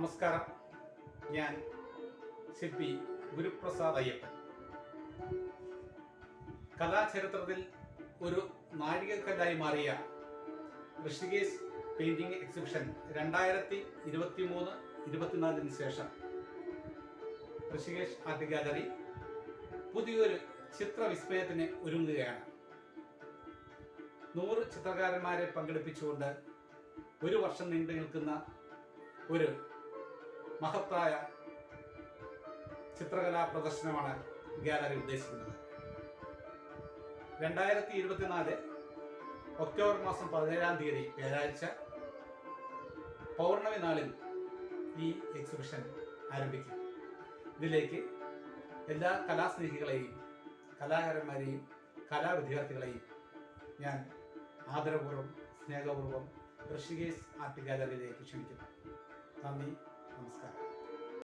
നമസ്കാരം. ഞാൻ ശില്പി ഗുരുപ്രസാദ് അയ്യപ്പൻ. കലാചരിത്രത്തിൽ ഒരു നാഴികക്കല്ലായി മാറിയ ഋഷികേശ് പെയിന്റിംഗ് എക്സിബിഷൻ രണ്ടായിരത്തി ഇരുപത്തി മൂന്ന് ഇരുപത്തിനാലിന് ശേഷം ഋഷികേശ് ആർട്ട് ഗാലറി പുതിയൊരു ചിത്രവിസ്മയത്തിന് ഒരുങ്ങുകയാണ്. നൂറ് ചിത്രകാരന്മാരെ പങ്കെടുപ്പിച്ചുകൊണ്ട് ഒരു വർഷം നീണ്ടു നിൽക്കുന്ന ഒരു മഹത്തായ ചിത്രകലാ പ്രദർശനമാണ് ഗാലറി ഉദ്ദേശിക്കുന്നത്. രണ്ടായിരത്തി ഇരുപത്തിനാല് ഒക്ടോബർ മാസം പതിനേഴാം തീയതി വ്യാഴാഴ്ച പൗർണമി നാളിൽ ഈ എക്സിബിഷൻ ആരംഭിക്കും. ഇതിലേക്ക് എല്ലാ കലാസ്നേഹികളെയും കലാകാരന്മാരെയും കലാവിദ്യാർത്ഥികളെയും ഞാൻ ആദരപൂർവം സ്നേഹപൂർവം ഋഷികേശ് ആർട്ട് ഗാലറിയിലേക്ക് ക്ഷണിക്കുന്നു. നന്ദി. നമസ്കാരം